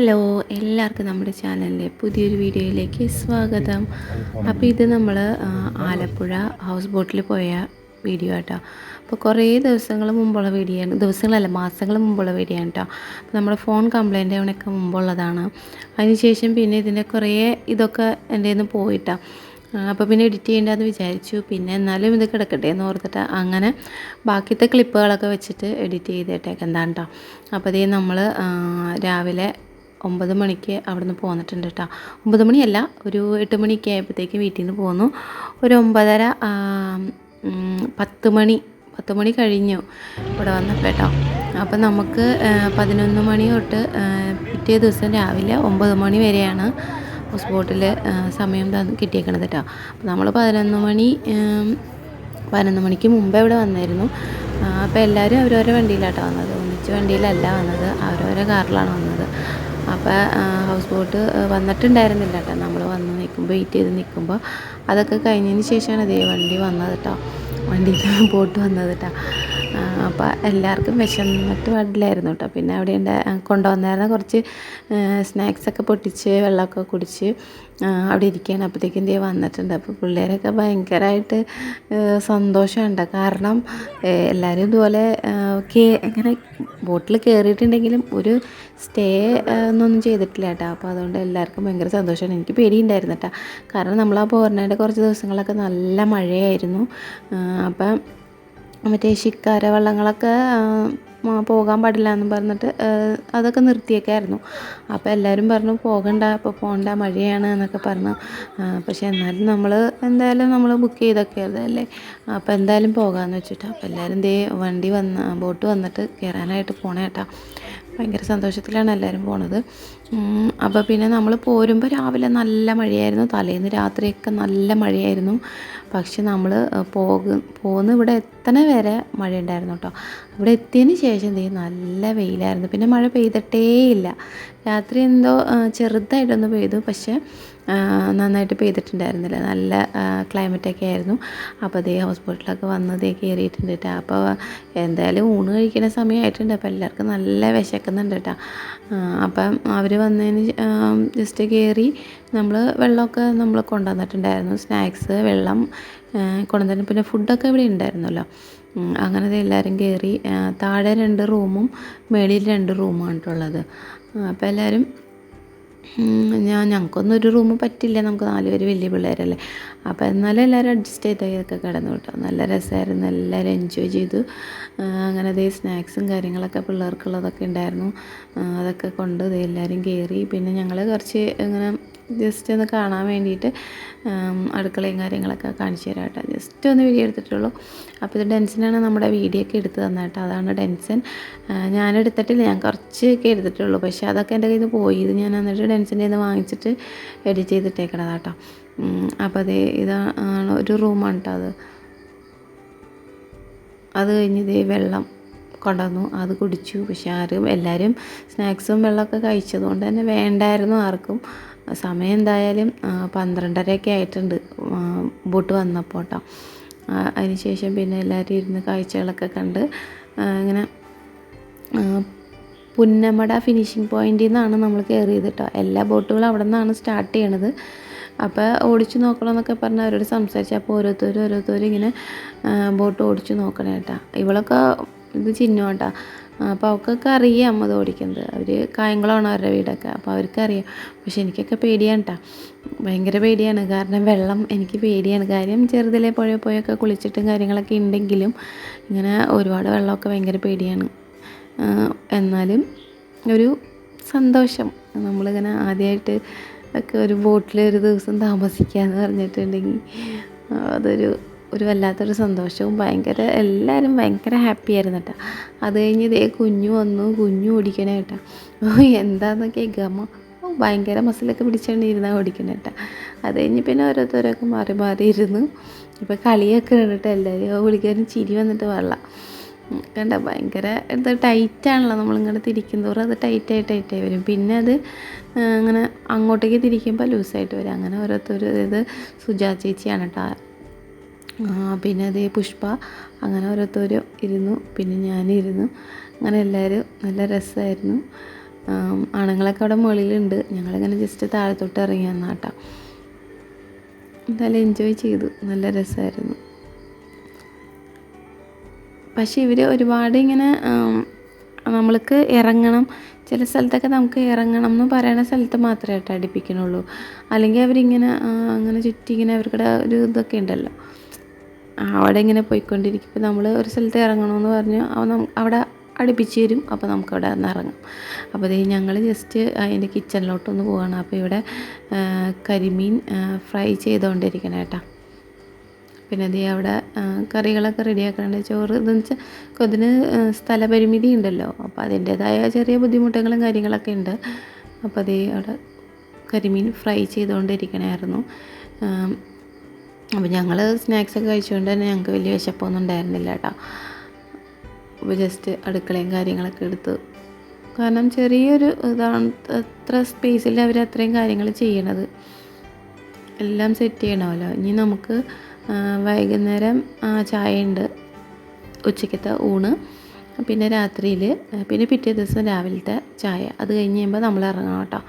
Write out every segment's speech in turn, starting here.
Hello എല്ലാവർക്കും നമ്മുടെ ചാനലിലെ പുതിയൊരു വീഡിയോയിലേക്ക് സ്വാഗതം. അപ്പോൾ ഇത് നമ്മൾ ആലപ്പുഴ ഹൗസ് ബോട്ടിൽ പോയ വീഡിയോ ആട്ടോ. അപ്പോൾ കുറേ ദിവസങ്ങൾ മുമ്പുള്ള വീഡിയോ ആണ്. ദിവസങ്ങളല്ല മാസങ്ങൾ മുമ്പുള്ള വീഡിയോ കേട്ടോ നമ്മുടെ ഫോൺ കംപ്ലൈന്റ് ആവണൊക്കെ മുമ്പുള്ളതാണ്. അതിനുശേഷം പിന്നെ ഇതിന്റെ കുറേ ഇതൊക്കെ എന്റെ നിന്ന് പോയിട്ടാ. അപ്പോൾ പിന്നെ എഡിറ്റ് ചെയ്യേണ്ടതെന്ന് വിചാരിച്ചു. പിന്നെ എന്നാലും ഇത് കിടക്കട്ടെ എന്ന് ഓർത്തിട്ട് അങ്ങനെ ബാക്കിയത്തെ ക്ലിപ്പുകളൊക്കെ വെച്ചിട്ട് എഡിറ്റ് ചെയ്തിട്ടേക്കെന്താണ് കേട്ടോ അപ്പോൾ ഇതേ നമ്മൾ രാവിലെ ഒമ്പത് മണിക്ക് അവിടെ നിന്ന് പോന്നിട്ടുണ്ട് കേട്ടോ ഒമ്പത് മണിയല്ല ഒരു എട്ട് മണിയൊക്കെ ആയപ്പോഴത്തേക്ക് വീട്ടിൽ നിന്ന് പോന്നു. ഒരു ഒമ്പതര പത്ത് മണി പത്ത് മണി കഴിഞ്ഞു ഇവിടെ വന്നപ്പോൾ കേട്ടോ അപ്പം നമുക്ക് പതിനൊന്ന് മണി തൊട്ട് പിറ്റേ ദിവസം രാവിലെ ഒമ്പത് മണി വരെയാണ് ഹൗസ് ബോട്ടിൽ സമയം കിട്ടിയേക്കണത് കേട്ടോ അപ്പോൾ നമ്മൾ പതിനൊന്ന് മണി പതിനൊന്ന് മണിക്ക് മുമ്പേ ഇവിടെ വന്നായിരുന്നു. അപ്പോൾ എല്ലാവരും അവരവരുടെ വണ്ടിയിലാട്ടോ വന്നത്. ഒന്നിച്ച് വണ്ടിയിലല്ല വന്നത്. അവരവരുടെ കാറിലാണ് വന്നത്. അപ്പോൾ ഹൗസ് ബോട്ട് വന്നിട്ടുണ്ടായിരുന്നില്ല കേട്ടോ. നമ്മൾ വന്ന് നിൽക്കുമ്പോൾ വെയിറ്റ് ചെയ്ത് നിൽക്കുമ്പോൾ അതൊക്കെ കഴിഞ്ഞതിന് ശേഷമാണ് ഇതേ വണ്ടി വന്നത് കേട്ടോ. വണ്ടിയിൽ ബോട്ട് വന്നത് കേട്ടോ. അപ്പോൾ എല്ലാവർക്കും വിശന്നിട്ട് പാടില്ലായിരുന്നു കേട്ടോ പിന്നെ അവിടെ ഉണ്ട് കൊണ്ടുവന്നായിരുന്ന കുറച്ച് സ്നാക്സൊക്കെ പൊട്ടിച്ച് വെള്ളമൊക്കെ കുടിച്ച് അവിടെ ഇരിക്കുകയാണ് അപ്പോഴത്തേക്കും ദേ വന്നിട്ടുണ്ട്. അപ്പോൾ പിള്ളേരൊക്കെ ഭയങ്കരമായിട്ട് സന്തോഷമുണ്ട് കാരണം എല്ലാവരും ഇതുപോലെ കേ ഇങ്ങനെ ബോട്ടിൽ കയറിയിട്ടുണ്ടെങ്കിലും ഒരു സ്റ്റേ ഒന്നും ചെയ്തിട്ടില്ല കേട്ടോ അപ്പോൾ അതുകൊണ്ട് എല്ലാവർക്കും ഭയങ്കര സന്തോഷമാണ് എനിക്ക് പേടിയുണ്ടായിരുന്നു കേട്ടോ കാരണം നമ്മൾ ആ പോരണേന്റെ കുറച്ച് ദിവസങ്ങളൊക്കെ നല്ല മഴയായിരുന്നു. അപ്പം മറ്റേ ശിക്കാര വള്ളങ്ങളൊക്കെ പോകാൻ പാടില്ല എന്ന് പറഞ്ഞിട്ട് അതൊക്കെ നിർത്തിയേക്കായിരുന്നു. അപ്പോൾ എല്ലാവരും പറഞ്ഞു പോകണ്ട അപ്പോൾ പോകണ്ട മഴയാണ് എന്നൊക്കെ പറഞ്ഞു. പക്ഷെ എന്നാലും നമ്മൾ എന്തായാലും നമ്മൾ ബുക്ക് ചെയ്തൊക്കെ അല്ലേ? അപ്പോൾ എന്തായാലും പോകാമെന്ന് വെച്ചിട്ട് അപ്പോൾ എല്ലാവരും ദേ വണ്ടി വന്ന് ബോട്ട് വന്നിട്ട് കയറാനായിട്ട് പോണേ കേട്ടോ ഭയങ്കര സന്തോഷത്തിലാണ് എല്ലാവരും പോണത്. അപ്പോൾ പിന്നെ നമ്മൾ പോരുമ്പോൾ രാവിലെ നല്ല മഴയായിരുന്നു. തലേന്ന് രാത്രിയൊക്കെ നല്ല മഴയായിരുന്നു. പക്ഷെ നമ്മൾ പോക പോന്ന് ഇവിടെ എത്തണ വരെ മഴ ഉണ്ടായിരുന്നു കേട്ടോ ഇവിടെ എത്തിയതിന് ശേഷം ദേ നല്ല വെയിലായിരുന്നു. പിന്നെ മഴ പെയ്തിട്ടേ ഇല്ല രാത്രി എന്തോ ചെറുതായിട്ടൊന്ന് പെയ്തു. പക്ഷേ നന്നായിട്ട് പെയ്തിട്ടുണ്ടായിരുന്നില്ല. നല്ല ക്ലൈമറ്റൊക്കെ ആയിരുന്നു. അപ്പോൾ ദേ ഹൗസ് ബോട്ടിലൊക്കെ വന്ന് ദേ കയറിയിട്ടുണ്ട് കേട്ടോ അപ്പോൾ എന്തായാലും ഊണ് കഴിക്കുന്ന സമയമായിട്ടുണ്ട് അപ്പോൾ എല്ലാവർക്കും നല്ല വിശക്കുന്നുണ്ട് കേട്ടോ അപ്പം അവർ വന്നതിന് ജസ്റ്റ് കയറി നമ്മൾ വെള്ളമൊക്കെ നമ്മൾ കൊണ്ടുവന്നിട്ടുണ്ടായിരുന്നു. സ്നാക്സ് വെള്ളം കൊണ്ടുവന്നിട്ട് പിന്നെ ഫുഡൊക്കെ ഇവിടെ ഉണ്ടായിരുന്നല്ലോ. അങ്ങനെ എല്ലാവരും കയറി താഴെ രണ്ട് റൂമും മേളിൽ രണ്ട് റൂമാണ് കേട്ടുള്ളത് അപ്പോൾ എല്ലാവരും ഞാൻ ഞങ്ങൾക്കൊന്നും ഒരു റൂം പറ്റില്ല. നമുക്ക് നാല് പേര് വലിയ പിള്ളേരല്ലേ. അപ്പോൾ എന്നാലും എല്ലാവരും അഡ്ജസ്റ്റ് ചെയ്തൊക്കെ കിടന്നു കേട്ടോ. നല്ല രസമായിരുന്നു. എല്ലാവരും എൻജോയ് ചെയ്തു. അങ്ങനെ അതേ സ്നാക്സും കാര്യങ്ങളൊക്കെ പിള്ളേർക്കുള്ളതൊക്കെ ഉണ്ടായിരുന്നു. അതൊക്കെ കൊണ്ട് എല്ലാവരും കയറി പിന്നെ ഞങ്ങൾ കുറച്ച് ഇങ്ങനെ ജസ്റ്റ് ഒന്ന് കാണാൻ വേണ്ടിയിട്ട് അടുക്കളയും കാര്യങ്ങളൊക്കെ കാണിച്ചു തരാം കേട്ടോ. ജസ്റ്റ് ഒന്ന് വീഡിയോ എടുത്തിട്ടുള്ളൂ. അപ്പോൾ ഇത് ഡെൻസനാണ് നമ്മുടെ വീഡിയോ ഒക്കെ എടുത്ത് തന്നെ കേട്ടോ. അതാണ് ഡെൻസൻ. ഞാൻ എടുത്തിട്ടില്ല. ഞാൻ കുറച്ചൊക്കെ എടുത്തിട്ടുള്ളൂ. പക്ഷേ അതൊക്കെ എന്റെ കയ്യിൽ നിന്ന് പോയി. ഇത് ഞാൻ എന്നിട്ട് ഡെൻസിന്റെ നിന്ന് വാങ്ങിച്ചിട്ട് എഡിറ്റ് ചെയ്തിട്ടേക്കണം കേട്ടോ. അപ്പോൾ അതേ ഇതാണ് ഒരു റൂമാണ് കേട്ടോ അത്. അത് കഴിഞ്ഞ് ഇതേ വെള്ളം കൊണ്ടുവന്നു. അത് കുടിച്ചു. പക്ഷെ ആരും എല്ലാവരും സ്നാക്സും വെള്ളമൊക്കെ കഴിച്ചതുകൊണ്ട് തന്നെ വേണ്ടായിരുന്നു ആർക്കും. സമയം എന്തായാലും പന്ത്രണ്ടരയൊക്കെ ആയിട്ടുണ്ട് ബോട്ട് വന്നപ്പോൾ കേട്ടോ അതിനുശേഷം പിന്നെ എല്ലാവരും ഇരുന്ന് കാഴ്ചകളൊക്കെ കണ്ട് ഇങ്ങനെ പുന്നമട ഫിനിഷിംഗ് പോയിന്റിൽ നിന്നാണ് നമ്മൾ കയറിയത് കേട്ടോ എല്ലാ ബോട്ടുകളും അവിടെ നിന്നാണ് സ്റ്റാർട്ട് ചെയ്യണത്. അപ്പോൾ ഓടിച്ചു നോക്കണം എന്നൊക്കെ പറഞ്ഞ് അവരോട് സംസാരിച്ചു അപ്പോൾ ഓരോരുത്തരും ഓരോരുത്തരും ഇങ്ങനെ ബോട്ട് ഓടിച്ചു നോക്കണേ ഇവളൊക്കെ ഇത് ചിഹ്നം കേട്ടാ അപ്പോൾ അവൾക്കൊക്കെ അറിയാം അത് ഓടിക്കുന്നത്. അവർ കായംകുളമാണ് അവരുടെ വീടൊക്കെ. അപ്പോൾ അവർക്കറിയാം. പക്ഷെ എനിക്കൊക്കെ പേടിയാണ് കേട്ടോ ഭയങ്കര പേടിയാണ്. കാരണം വെള്ളം എനിക്ക് പേടിയാണ്. കാര്യം ചെറുതിലെ പുഴ പോയൊക്കെ കുളിച്ചിട്ടും കാര്യങ്ങളൊക്കെ ഉണ്ടെങ്കിലും ഇങ്ങനെ ഒരുപാട് വെള്ളമൊക്കെ ഭയങ്കര പേടിയാണ്. എന്നാലും ഒരു സന്തോഷം. നമ്മളിങ്ങനെ ആദ്യമായിട്ട് ഒക്കെ ഒരു ബോട്ടിൽ ഒരു ദിവസം താമസിക്കുക എന്ന് പറഞ്ഞിട്ടുണ്ടെങ്കിൽ അതൊരു ഒരു വല്ലാത്തൊരു സന്തോഷവും ഭയങ്കര എല്ലാവരും ഭയങ്കര ഹാപ്പി ആയിരുന്നു കേട്ടോ. അത് കഴിഞ്ഞ് ഇതേ കുഞ്ഞു വന്നു കുഞ്ഞു ഓടിക്കണേ കേട്ടോ. എന്താന്നൊക്കെ ഗമ ഭയങ്കര മസിലൊക്കെ പിടിച്ചാണ് ഇരുന്നാൽ ഓടിക്കണേ കേട്ടോ. അത് കഴിഞ്ഞ് പിന്നെ ഓരോരുത്തരൊക്കെ മാറി മാറി ഇരുന്നു. ഇപ്പോൾ കളിയൊക്കെ കണ്ടിട്ട് എല്ലാവരും വിളിക്കാനും ചിരി വന്നിട്ട് വെള്ളം കണ്ട ഭയങ്കര ഇത് ടൈറ്റാണല്ലോ നമ്മളിങ്ങനെ തിരിക്കും തോറും അത് ടൈറ്റായി ടൈറ്റായി വരും. പിന്നെ അത് അങ്ങനെ അങ്ങോട്ടേക്ക് തിരിക്കുമ്പോൾ ലൂസായിട്ട് വരും. അങ്ങനെ ഓരോരുത്തർ ഇത് സുജാ ചേച്ചിയാണ് കേട്ടോ. പിന്നെ അതേ പുഷ്പ അങ്ങനെ ഓരോരുത്തരും ഇരുന്നു പിന്നെ ഞാനിരുന്നു അങ്ങനെ എല്ലാവരും നല്ല രസമായിരുന്നു ആണുങ്ങളൊക്കെ അവിടെ മുകളിലുണ്ട്. ഞങ്ങളിങ്ങനെ ജസ്റ്റ് താഴത്തോട്ട് ഇറങ്ങി വന്നാട്ടാ. എന്തായാലും എൻജോയ് ചെയ്തു. നല്ല രസമായിരുന്നു പക്ഷേ ഇവർ ഒരുപാട് ഇങ്ങനെ നമ്മൾക്ക് ഇറങ്ങണം. ചില സ്ഥലത്തൊക്കെ നമുക്ക് ഇറങ്ങണം എന്ന് പറയുന്ന സ്ഥലത്ത് മാത്രമേ കേട്ടോ അടിപ്പിക്കണുള്ളൂ. അല്ലെങ്കിൽ അവരിങ്ങനെ അങ്ങനെ ചുറ്റി ഇങ്ങനെ അവരുടെ ഒരു ഇതൊക്കെ ഉണ്ടല്ലോ. അവിടെ ഇങ്ങനെ പോയിക്കൊണ്ടിരിക്കും. ഇപ്പോൾ നമ്മൾ ഒരു സ്ഥലത്ത് ഇറങ്ങണമെന്ന് പറഞ്ഞു അവ അവിടെ അടുപ്പിച്ച് തരും. അപ്പോൾ നമുക്ക് അവിടെ നിന്ന് ഇറങ്ങാം അപ്പോൾ ദേ ഞങ്ങൾ ജസ്റ്റ് അതിന്റെ കിച്ചണിലോട്ടൊന്ന് പോവാണ്. അപ്പോൾ ഇവിടെ കരിമീൻ ഫ്രൈ ചെയ്തുകൊണ്ടിരിക്കണം കേട്ടോ. പിന്നെ ദേ അവിടെ കറികളൊക്കെ റെഡിയാക്കാണ്ട് ചോറ് ഇതെന്ന് വെച്ചാൽ അതിന് സ്ഥലപരിമിതി ഉണ്ടല്ലോ. അപ്പോൾ അതിന്റേതായ ചെറിയ ബുദ്ധിമുട്ടുകളും കാര്യങ്ങളൊക്കെ ഉണ്ട്. അപ്പോൾ അതേ അവിടെ കരിമീൻ ഫ്രൈ ചെയ്തുകൊണ്ടിരിക്കണമായിരുന്നു അപ്പോൾ ഞങ്ങൾ സ്നാക്സൊക്കെ കഴിച്ചുകൊണ്ട് തന്നെ ഞങ്ങൾക്ക് വലിയ വിശപ്പൊന്നും ഉണ്ടായിരുന്നില്ല കേട്ടോ അപ്പോൾ ജസ്റ്റ് അടുക്കളയും കാര്യങ്ങളൊക്കെ എടുത്ത്. കാരണം ചെറിയൊരു ഇതാണ് അത്ര സ്പേസിൽ അവർ അത്രയും കാര്യങ്ങൾ ചെയ്യണത്. എല്ലാം സെറ്റ് ചെയ്യണമല്ലോ. ഇനി നമുക്ക് വൈകുന്നേരം ചായ ഉണ്ട് ഉച്ചക്കത്തെ ഊണ്. പിന്നെ രാത്രിയിൽ പിന്നെ പിറ്റേ ദിവസം രാവിലത്തെ ചായ. അത് കഴിഞ്ഞ് കഴിയുമ്പോൾ നമ്മൾ ഇറങ്ങണം കേട്ടോ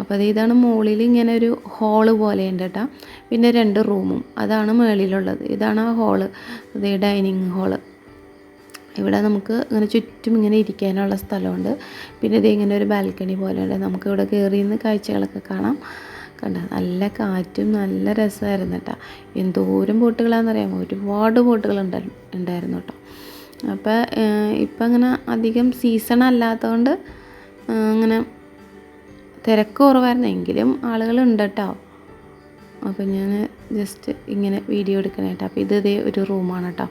അപ്പോൾ അത് ഇതാണ് മുകളിൽ ഇങ്ങനെ ഒരു ഹോൾ പോലെ ഉണ്ട് കേട്ടോ പിന്നെ രണ്ട് റൂമും അതാണ് മുകളിലുള്ളത് ഇതാണ് ആ ഹോൾ അത് ഡൈനിങ് ഹോൾ ഇവിടെ നമുക്ക് ഇങ്ങനെ ചുറ്റും ഇങ്ങനെ ഇരിക്കാനുള്ള സ്ഥലമുണ്ട്. പിന്നെ ഇത് ഇങ്ങനെ ഒരു ബാൽക്കണി പോലെയുണ്ട്. നമുക്ക് ഇവിടെ കയറി നിന്ന് കാഴ്ചകളൊക്കെ കാണാം. കണ്ട? നല്ല കാറ്റും നല്ല രസമായിരുന്നു കേട്ടോ എന്തോരം ബോട്ടുകളാണെന്നറിയാമോ? ഒരുപാട് ബോട്ടുകൾ ഉണ്ടായിരുന്നു കേട്ടോ അപ്പോൾ ഇപ്പം അങ്ങനെ അധികം സീസൺ അല്ലാത്തതുകൊണ്ട് അങ്ങനെ തിരക്ക് കുറവായിരുന്നു. എങ്കിലും ആളുകളുണ്ട് കേട്ടോ അപ്പോൾ ഞാൻ ജസ്റ്റ് ഇങ്ങനെ വീഡിയോ എടുക്കാനായിട്ട് അപ്പം അപ്പോൾ ഇത് ഇതേ ഒരു റൂമാണ് കേട്ടോ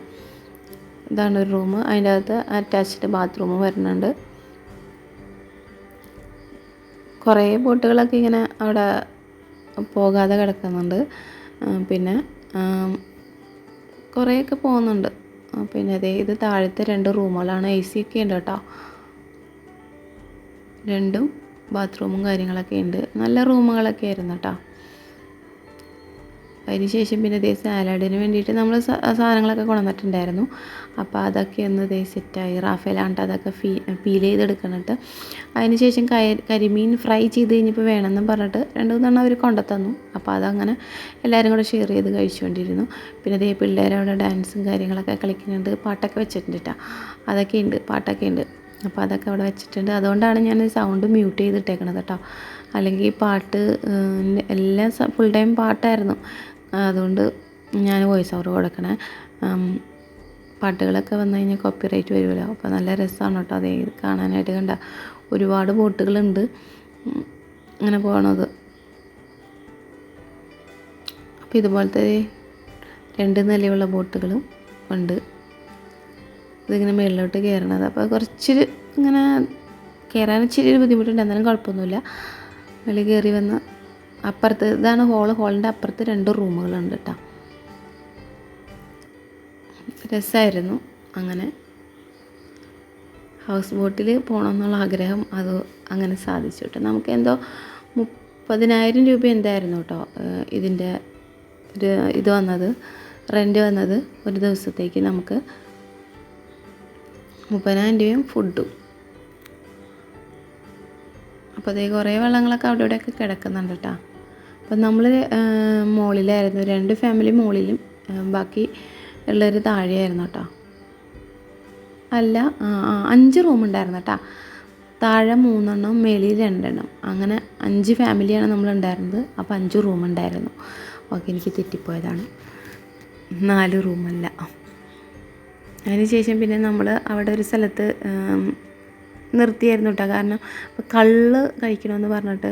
ഇതാണ് ഒരു റൂം അതിന്റെ അകത്ത് അറ്റാച്ച്ഡ് ബാത്റൂം വരുന്നുണ്ട്. കുറേ ബോട്ടുകളൊക്കെ ഇങ്ങനെ അവിടെ പോകാതെ കിടക്കുന്നുണ്ട്. പിന്നെ കുറേയൊക്കെ പോകുന്നുണ്ട്. പിന്നെ അതേ ഇത് താഴത്തെ രണ്ട് റൂമുകളാണ് എ സി ഒക്കെ ഉണ്ട് കേട്ടോ. രണ്ടും ബാത്റൂമും കാര്യങ്ങളൊക്കെ ഉണ്ട്. നല്ല റൂമുകളൊക്കെ ആയിരുന്നു കേട്ടോ അതിന് ശേഷം പിന്നെ ദേ സാലഡിന് വേണ്ടിയിട്ട് നമ്മൾ സാധനങ്ങളൊക്കെ കൊണ്ടുവന്നിട്ടുണ്ടായിരുന്നു. അപ്പോൾ അതൊക്കെ ഒന്ന് ദേ സെറ്റായി. റാഫേലാണ്ട് അതൊക്കെ ഫീ പീൽ ചെയ്തെടുക്കണിട്ട്. അതിന് ശേഷം കയ കരിമീൻ ഫ്രൈ ചെയ്ത് കഴിഞ്ഞപ്പോൾ വേണമെന്നും പറഞ്ഞിട്ട് രണ്ട് മൂന്നെണ്ണം അവർ കൊണ്ടുത്തന്നു അപ്പോൾ അതങ്ങനെ എല്ലാവരും കൂടെ ഷെയർ ചെയ്ത് കഴിച്ചുകൊണ്ടിരുന്നു. പിന്നെ ദേ പിള്ളേരവിടെ ഡാൻസും കാര്യങ്ങളൊക്കെ കളിക്കുന്നുണ്ട്. പാട്ടൊക്കെ വെച്ചിട്ടുണ്ട് കേട്ടോ അതൊക്കെ ഉണ്ട് പാട്ടൊക്കെ ഉണ്ട്. അപ്പോൾ അതൊക്കെ അവിടെ വെച്ചിട്ടുണ്ട്. അതുകൊണ്ടാണ് ഞാൻ സൗണ്ട് മ്യൂട്ട് ചെയ്തിട്ടേക്കണത് കേട്ടോ അല്ലെങ്കിൽ പാട്ട് എല്ലാം ഫുൾ ടൈം പാട്ടായിരുന്നു. അതുകൊണ്ട് ഞാൻ വോയിസ് ഓവർ കൊടുക്കണേ. പാട്ടുകളൊക്കെ വന്നു കഴിഞ്ഞാൽ കോപ്പി റൈറ്റ് വരുമല്ലോ അപ്പോൾ നല്ല രസമാണ് കേട്ടോ അതേ കാണാനായിട്ട് കണ്ട. ഒരുപാട് ബോട്ടുകളുണ്ട്. അങ്ങനെ പോകണത് അപ്പോൾ ഇതുപോലത്തെ രണ്ട് നിലയുള്ള ബോട്ടുകളും ഉണ്ട്. ഇതിങ്ങനെ മുകളിലോട്ട് കയറണത്. അപ്പോൾ കുറച്ചൊരു ഇങ്ങനെ കയറാൻ ഇച്ചിരി ബുദ്ധിമുട്ടുണ്ട്. എന്നാലും കുഴപ്പമൊന്നുമില്ല. വെളി കയറി വന്ന് അപ്പുറത്ത് ഇതാണ് ഹോൾ ഹോളിന്റെ അപ്പുറത്ത് രണ്ട് റൂമുകളുണ്ട് കേട്ടോ രസമായിരുന്നു അങ്ങനെ. ഹൗസ് ബോട്ടിൽ പോകണമെന്നുള്ള ആഗ്രഹം അത് അങ്ങനെ സാധിച്ചു കേട്ടോ നമുക്ക് എന്തോ മുപ്പതിനായിരം രൂപ എന്തായിരുന്നു കേട്ടോ ഇതിന്റെ ഒരു ഇത് വന്നത്? റെന്റ് വന്നത് ഒരു ദിവസത്തേക്ക് നമുക്ക് മുപ്പതിനായിരം രൂപയും ഫുഡും അപ്പോൾ അതേ കുറേ വെള്ളങ്ങളൊക്കെ അവിടെ ഇവിടെയൊക്കെ കിടക്കുന്നുണ്ട് കേട്ടോ അപ്പം നമ്മൾ മുകളിലായിരുന്നു രണ്ട് ഫാമിലി മുകളിലും ബാക്കി ഉള്ളവർ താഴെയായിരുന്നു കേട്ടോ അല്ല അഞ്ച് റൂം ഉണ്ടായിരുന്നു കേട്ടോ താഴെ മൂന്നെണ്ണം മേളിൽ രണ്ടെണ്ണം. അങ്ങനെ അഞ്ച് ഫാമിലിയാണ് നമ്മൾ ഉണ്ടായിരുന്നത്. അപ്പോൾ അഞ്ച് റൂം ഉണ്ടായിരുന്നു. ഓക്കെ എനിക്ക് തെറ്റിപ്പോയതാണ്. നാല് റൂമല്ല അതിനുശേഷം പിന്നെ നമ്മൾ അവിടെ ഒരു സ്ഥലത്ത് നിർത്തിയായിരുന്നു കേട്ടോ കാരണം കള്ള് കഴിക്കണമെന്ന് പറഞ്ഞിട്ട്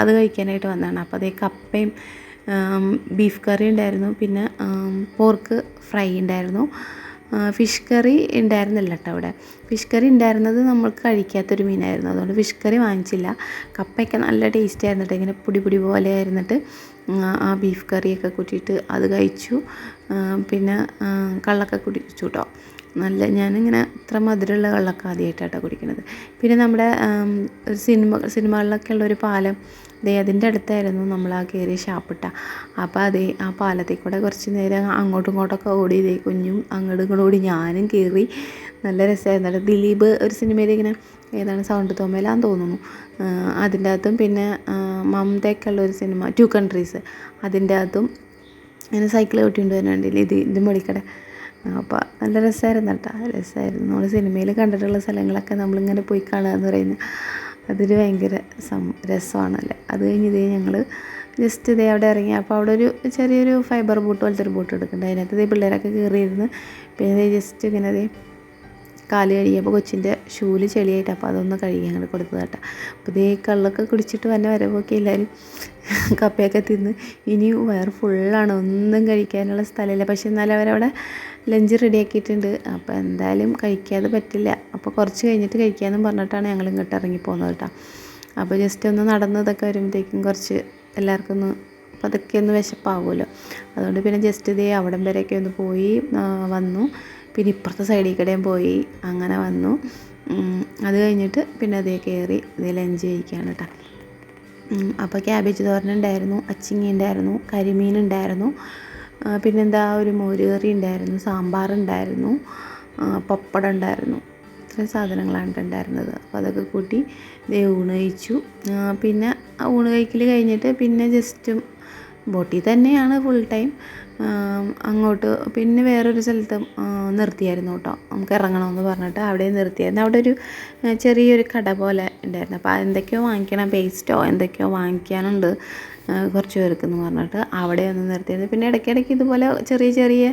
അത് കഴിക്കാനായിട്ട് വന്നതാണ്. അപ്പോൾ അതേ കപ്പയും ബീഫ് കറി ഉണ്ടായിരുന്നു. പിന്നെ പോർക്ക് ഫ്രൈ ഉണ്ടായിരുന്നു. ഫിഷ് കറി ഉണ്ടായിരുന്നില്ല കേട്ടോ അവിടെ. ഫിഷ് കറി ഉണ്ടായിരുന്നത് നമ്മൾക്ക് കഴിക്കാത്തൊരു മീനായിരുന്നു. അതുകൊണ്ട് ഫിഷ് കറി വാങ്ങിച്ചില്ല. കപ്പയൊക്കെ നല്ല ടേസ്റ്റ് ആയിരുന്നു ഇങ്ങനെ പൊടി പൊടി പോലെ ആയിരുന്നിട്ട് ആ, ബീഫ് കറിയൊക്കെ കൂട്ടിയിട്ട് അത് കഴിച്ചു. പിന്നെ കള്ളൊക്കെ കുടിച്ചു കേട്ടോ നല്ല ഞാനിങ്ങനെ ഇത്ര മധുരമുള്ള കള്ളൊക്കെ ആദ്യമായിട്ടാട്ടോ കുടിക്കുന്നത് പിന്നെ നമ്മുടെ ഒരു സിനിമ സിനിമകളിലൊക്കെ ഉള്ള ഒരു പാലം ദേ അതിന്റെ അടുത്തായിരുന്നു നമ്മൾ ആ കയറിയ ഷാപ്പിട്ട. അപ്പോൾ അതേ ആ പാലത്തിൽ കൂടെ കുറച്ച് നേരം അങ്ങോട്ടും ഇങ്ങോട്ടൊക്കെ ഓടി ഇതേ കുഞ്ഞും അങ്ങോട്ടും ഇങ്ങോട്ടും ഓടി ഞാനും കയറി നല്ല രസമായിരുന്നു. ദിലീപ് ഒരു സിനിമയിൽ ഇങ്ങനെ ഏതാണ് സൗണ്ട് തോമയിലാന്ന് തോന്നുന്നു. അതിന്റെ അകത്തും പിന്നെ മമതയ്ക്കുള്ള ഒരു സിനിമ ടു കൺട്രീസ്. അതിന്റെ അകത്തും ഇങ്ങനെ സൈക്കിൾ ചവിട്ടിക്കൊണ്ട് വരുന്നുണ്ടല്ലേ ഇത് ഇതിന്റെ മടിക്കട. അപ്പോൾ നല്ല രസമായിരുന്നു കേട്ടോ. രസമായിരുന്നു നമ്മൾ സിനിമയിൽ കണ്ടിട്ടുള്ള സ്ഥലങ്ങളൊക്കെ നമ്മളിങ്ങനെ പോയി കാണുക എന്ന് പറയുന്നത് അതൊരു ഭയങ്കര സം രസമാണല്ലേ? അത് കഴിഞ്ഞ് ഇതേ ഞങ്ങൾ ജസ്റ്റ് ഇതേ അവിടെ ഇറങ്ങി. അപ്പോൾ അവിടെ ഒരു ചെറിയൊരു ഫൈബർ ബോട്ട് പോലത്തെ ഒരു ബോട്ട് എടുക്കുന്നുണ്ട് അതിനകത്ത് ഇതേ പിള്ളേരൊക്കെ കയറിയിരുന്ന്. പിന്നെ ജസ്റ്റ് ഇങ്ങനെ ഇതേ കാൽ കഴുകിയപ്പോൾ കൊച്ചിന്റെ ഷൂൽ ചെളിയായിട്ട് അപ്പോൾ അതൊന്ന് കഴുകി അങ്ങോട്ട് കൊടുത്തത് കേട്ടോ. അപ്പോൾ ഇതേ കള്ളൊക്കെ കുടിച്ചിട്ട് വന്നെ വരവൊക്കെ എല്ലാവരും കപ്പയൊക്കെ തിന്ന്. ഇനി വയറ് ഫുള്ളാണ് ഒന്നും കഴിക്കാനുള്ള സ്ഥലമില്ല. പക്ഷെ എന്നാലും അവരവിടെ ലഞ്ച് റെഡിയാക്കിയിട്ടുണ്ട്. അപ്പോൾ എന്തായാലും കഴിക്കാതെ പറ്റില്ല. അപ്പോൾ കുറച്ച് കഴിഞ്ഞിട്ട് കഴിക്കാമെന്നും പറഞ്ഞിട്ടാണ് ഞങ്ങൾ ഇങ്ങോട്ട് ഇറങ്ങി പോകുന്നത് കേട്ടോ. അപ്പോൾ ജസ്റ്റ് ഒന്ന് നടന്നതൊക്കെ വരുമ്പോഴത്തേക്കും കുറച്ച് എല്ലാവർക്കും ഒന്ന് പതുക്കെ ഒന്ന് വിശപ്പാകുമല്ലോ അതുകൊണ്ട് പിന്നെ ജസ്റ്റ് ഇതേ അവിടം വരെയൊക്കെ ഒന്ന് പോയി വന്നു. പിന്നെ ഇപ്പുറത്തെ സൈഡിൽ കൂടെയും പോയി അങ്ങനെ വന്നു. അത് കഴിഞ്ഞിട്ട് പിന്നെ അതേ കയറി ഇതിൽ ലഞ്ച് കഴിക്കുകയാണ് കേട്ടോ. അപ്പോൾ ക്യാബേജ് തോരൻ ഉണ്ടായിരുന്നു അച്ചിങ്ങി ഉണ്ടായിരുന്നു കരിമീൻ ഉണ്ടായിരുന്നു പിന്നെന്താ ഒരു മോരുകറി ഉണ്ടായിരുന്നു സാമ്പാർ ഉണ്ടായിരുന്നു പപ്പടം ഉണ്ടായിരുന്നു ഇത്രയും സാധനങ്ങളാണ് ഉണ്ടായിരുന്നത്. അപ്പോൾ അതൊക്കെ കൂട്ടി ദേ ഊണ് കഴിച്ചു. പിന്നെ ഊണ് കഴിക്കൽ കഴിഞ്ഞിട്ട് പിന്നെ ജസ്റ്റ് ബോട്ടിൽ തന്നെയാണ് ഫുൾ ടൈം അങ്ങോട്ട് പിന്നെ വേറൊരു സ്ഥലത്ത് നിർത്തിയായിരുന്നു കേട്ടോ. നമുക്ക് ഇറങ്ങണമെന്ന് പറഞ്ഞിട്ട് അവിടെ നിർത്തിയായിരുന്നു. അവിടെ ഒരു ചെറിയൊരു കട പോലെ ഉണ്ടായിരുന്നു. അപ്പോൾ എന്തൊക്കെയോ വാങ്ങിക്കണം പേസ്റ്റോ എന്തൊക്കെയോ വാങ്ങിക്കാനുണ്ട് കുറച്ച് പേർക്ക് എന്ന് പറഞ്ഞിട്ട് അവിടെ ഒന്ന് നിർത്തിയായിരുന്നു. പിന്നെ ഇടയ്ക്കിടയ്ക്ക് ഇതുപോലെ ചെറിയ ചെറിയ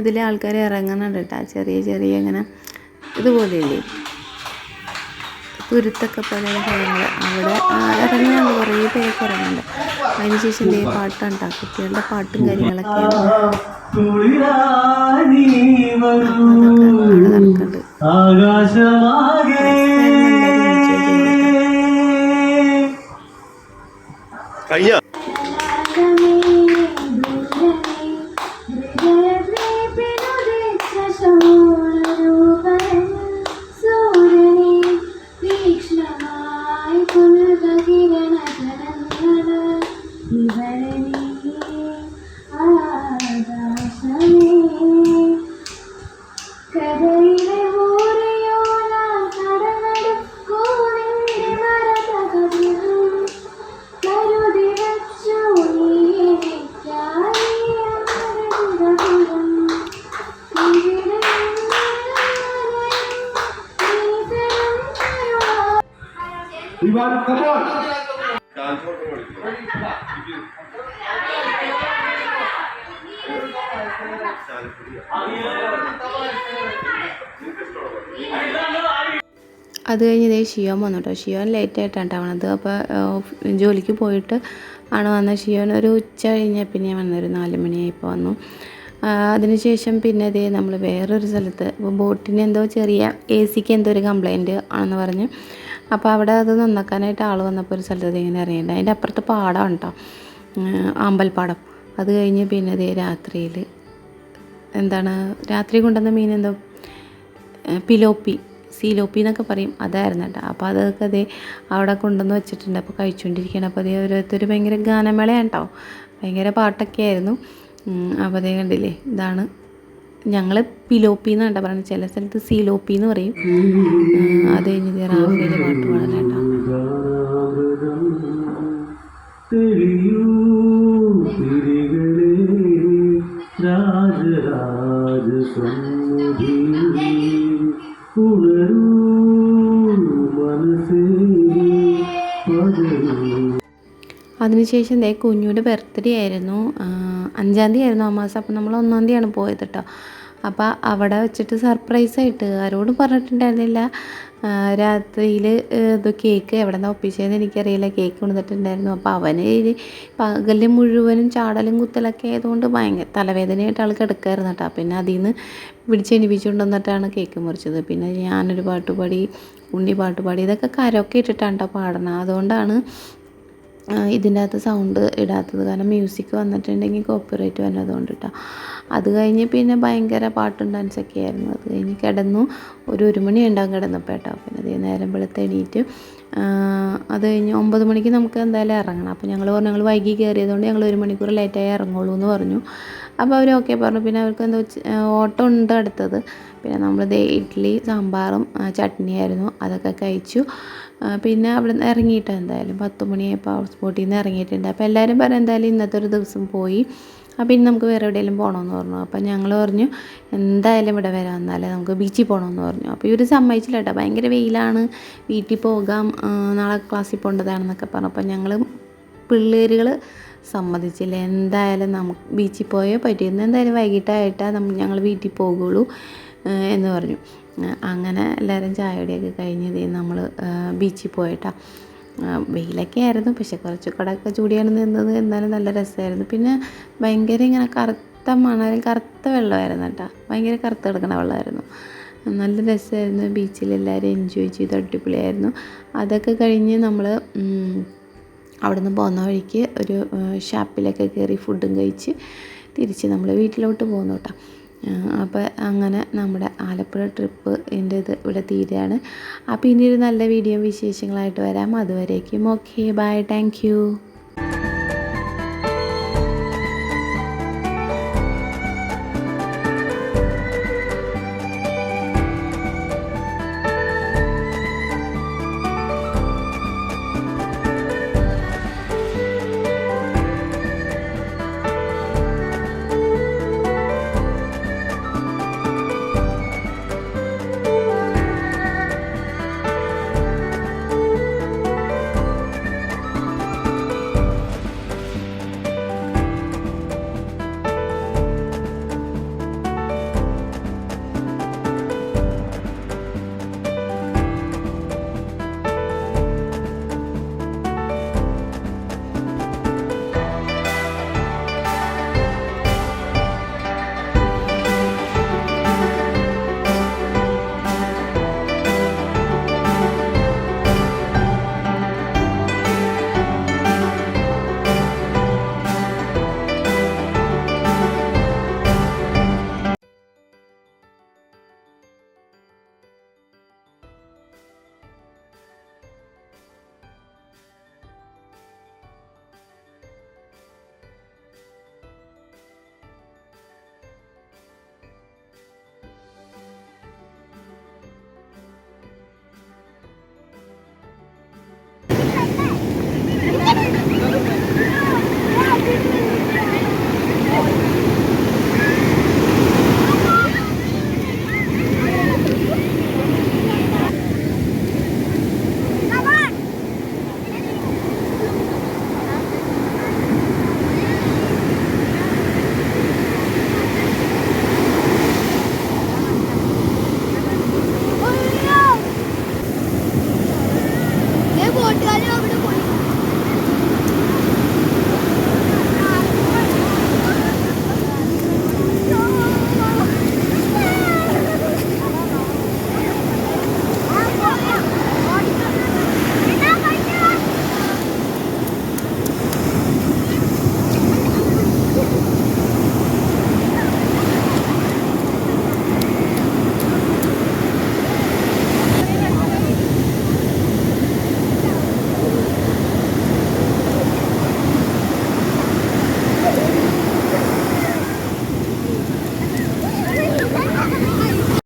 ഇതിലെ ആൾക്കാർ ഇറങ്ങുന്നുണ്ട് കേട്ടോ. ചെറിയ ചെറിയ ഇങ്ങനെ ഇതുപോലെയില്ലേ? തുരുത്തൊക്കെ സ്ഥലങ്ങൾ അവിടെ ഇറങ്ങുന്നുണ്ട് കുറേ പേർക്ക് ഇറങ്ങുന്നുണ്ട്. അതിനുശേഷം ദേ പാട്ടാണ് കുട്ടികളുടെ പാട്ടും കാര്യങ്ങളൊക്കെ നടക്കുന്നുണ്ട് കഴിഞ്ഞ അത് കഴിഞ്ഞ് ഇതേ ഷിയോൻ വന്നു കേട്ടോ ഷിയോൻ ലേറ്റ് ആയിട്ടാണ് ട്ടോ വന്നത്. അപ്പോൾ ജോലിക്ക് പോയിട്ട് ആണ് വന്നത്. ഷിയോൻ ഒരു ഉച്ച കഴിഞ്ഞ പിന്നെ വന്നൊരു നാല് മണിയായിപ്പോൾ വന്നു. അതിനുശേഷം പിന്നെ ഇതേ നമ്മൾ വേറൊരു സ്ഥലത്ത് ഇപ്പോൾ ബോട്ടിന് എന്തോ ചെറിയ എ സിക്ക് എന്തോ ഒരു കംപ്ലൈന്റ് ആണെന്ന് പറഞ്ഞ് അപ്പോൾ അവിടെ അത് നന്നാക്കാനായിട്ട് ആൾ വന്നപ്പോൾ ഒരു സ്ഥലത്ത് ഇങ്ങനെ ഇറങ്ങിയിട്ടുണ്ട്. അതിന്റെ അപ്പുറത്ത് പാടം കേട്ടോ അമ്പൽപ്പാടം. അത് കഴിഞ്ഞ് പിന്നെ ഇതേ രാത്രിയിൽ എന്താണ് രാത്രി കൊണ്ടുവന്ന മീൻ എന്തോ? പിലോപ്പി. സീലോപ്പി എന്നൊക്കെ പറയും. അതായിരുന്നു കേട്ടോ അപ്പോൾ അതൊക്കെ അതേ അവിടെ കൊണ്ടുവന്ന് വെച്ചിട്ടുണ്ട്. അപ്പോൾ കഴിച്ചുകൊണ്ടിരിക്കുകയാണ് അപ്പോൾ അതേ ഓരോരുത്തർ ഭയങ്കര ഗാനമേളയാണ് കേട്ടോ ഭയങ്കര പാട്ടൊക്കെ ആയിരുന്നു. അപ്പോൾ അതേ കണ്ടില്ലേ? ഇതാണ് ഞങ്ങൾ പിലോപ്പി എന്നാണ് കേട്ടോ പറയുന്നത് ചില സ്ഥലത്ത് സീലോപ്പി എന്ന് പറയും അത് കഴിഞ്ഞ് റാഫേൽ പാട്ട് പാടാനായിട്ടാണ് തിരികളെ രാജരാജ സന്നിധി അതിനുശേഷം ദേ കുഞ്ഞുവിന്റെ ബർത്ത്ഡേ ആയിരുന്നു. അഞ്ചാം തീയതി ആയിരുന്നു ആ മാസം. അപ്പോൾ നമ്മൾ ഒന്നാം തീയതിയാണ് പോയത് കേട്ടോ അപ്പോൾ അവിടെ വെച്ചിട്ട് സർപ്രൈസായിട്ട് ആരോടും പറഞ്ഞിട്ടുണ്ടായിരുന്നില്ല. രാത്രിയിൽ ഇത് കേക്ക് എവിടെ നിന്നാണ് ഒപ്പിച്ചതെന്ന് എനിക്കറിയില്ല. കേക്ക് കൊണ്ടുവന്നിട്ടുണ്ടായിരുന്നു. അപ്പോൾ അവന് പകൽ മുഴുവനും ചാടലും കുത്തലൊക്കെ ആയതുകൊണ്ട് ഭയങ്കര തലവേദനയായിട്ട് ആൾ കിടക്കായിരുന്നു കേട്ടോ പിന്നെ അതിൽ നിന്ന് പിടിച്ചെണിപ്പിച്ചുകൊണ്ട് വന്നിട്ടാണ് കേക്ക് മുറിച്ചത്. പിന്നെ ഞാനൊരു പാട്ടുപാടി ഉണ്ണി പാട്ടുപാടി ഇതൊക്കെ കരൊക്കെ ഇട്ടിട്ടാണ് കേട്ടോ പാടണം അതുകൊണ്ടാണ് ഇതിന്റെ അകത്ത് സൗണ്ട് ഇടാത്തത് കാരണം മ്യൂസിക് വന്നിട്ടുണ്ടെങ്കിൽ കോപ്പിറൈറ്റ് വരുന്നതുകൊണ്ട് കേട്ടോ അത് കഴിഞ്ഞ് പിന്നെ ഭയങ്കര പാട്ടും ഡാൻസൊക്കെ ആയിരുന്നു. അത് കഴിഞ്ഞ് കിടന്നു. ഒരു ഒരു മണി ഉണ്ടാകും കിടന്നപ്പോൾ കേട്ടോ പിന്നെ അതേ നേരം വെളുത്ത് എണീറ്റ് അത് കഴിഞ്ഞ് ഒമ്പത് മണിക്ക് നമുക്ക് എന്തായാലും ഇറങ്ങണം. അപ്പോൾ ഞങ്ങൾ പറഞ്ഞു ഞങ്ങൾ വൈകി കയറിയതുകൊണ്ട് ഞങ്ങൾ ഒരു മണിക്കൂർ ലേറ്റായി ഇറങ്ങുള്ളൂ എന്ന് പറഞ്ഞു. അപ്പോൾ അവർ ഓക്കെ പറഞ്ഞു. പിന്നെ അവർക്ക് എന്താ വെച്ച് ഓട്ടം ഉണ്ട് അടുത്തത്. പിന്നെ നമ്മളിത് ഇഡ്ഡലി സാമ്പാറും ചട്നിയായിരുന്നു. അതൊക്കെ കഴിച്ചു. പിന്നെ അവിടെ നിന്ന് ഇറങ്ങിയിട്ട് എന്തായാലും പത്ത് മണിയായപ്പോൾ ഹൗസ് ബോട്ടിൽ നിന്ന് ഇറങ്ങിയിട്ടുണ്ട്. അപ്പോൾ എല്ലാവരും പറഞ്ഞു എന്തായാലും ഇന്നത്തെ ഒരു ദിവസം പോയി. അപ്പോൾ ഇനി നമുക്ക് വേറെ എവിടെയെങ്കിലും പോകണമെന്ന് പറഞ്ഞു. അപ്പോൾ ഞങ്ങൾ പറഞ്ഞു എന്തായാലും ഇവിടെ വരാം എന്നാലേ നമുക്ക് ബീച്ചിൽ പോകണമെന്ന് പറഞ്ഞു. അപ്പോൾ ഇവർ സമ്മതിച്ചില്ല കേട്ടോ. ഭയങ്കര വെയിലാണ് വീട്ടിൽ പോകാം നാളെ ക്ലാസ്സിൽ പോകേണ്ടതാണെന്നൊക്കെ പറഞ്ഞു. അപ്പോൾ ഞങ്ങൾ പിള്ളേരുകൾ സമ്മതിച്ചില്ല. എന്തായാലും നമുക്ക് ബീച്ചിൽ പോയേ പറ്റിയിരുന്നു എന്തായാലും വൈകിട്ടായിട്ടാണ് നമ്മൾ ഞങ്ങൾ വീട്ടിൽ പോകുള്ളൂ എന്ന് പറഞ്ഞു. അങ്ങനെ എല്ലാവരും ചായയുടെയൊക്കെ കഴിഞ്ഞത് നമ്മൾ ബീച്ചിൽ പോയിട്ടാ. വെയിലൊക്കെ ആയിരുന്നു പക്ഷെ കുറച്ച് കൂടെയൊക്കെ ചൂടിയാണ് നിന്നത്. എന്നാലും നല്ല രസമായിരുന്നു. പിന്നെ ഭയങ്കര ഇങ്ങനെ കറുത്ത മണലും കറുത്ത വെള്ളമായിരുന്നു കേട്ടോ. ഭയങ്കര കറുത്ത് കിടക്കുന്ന വെള്ളമായിരുന്നു. നല്ല രസമായിരുന്നു. ബീച്ചിൽ എല്ലാവരും എൻജോയ് ചെയ്ത് അടിപൊളിയായിരുന്നു. അതൊക്കെ കഴിഞ്ഞ് നമ്മൾ അവിടുന്ന് പോകുന്ന വഴിക്ക് ഒരു ഷാപ്പിലൊക്കെ കയറി ഫുഡും കഴിച്ച് തിരിച്ച് നമ്മൾ വീട്ടിലോട്ട് പോകുന്നു കേട്ടോ. അപ്പോൾ അങ്ങനെ നമ്മുടെ ആലപ്പുഴ ട്രിപ്പ് എന്റെ ഇത് ഇവിടെ തീരുകയാണ്. അപ്പോൾ ഇനി ഒരു നല്ല വീഡിയോ വിശേഷങ്ങളായിട്ട് വരാം. അതുവരേക്കും ഓക്കെ ബൈ താങ്ക്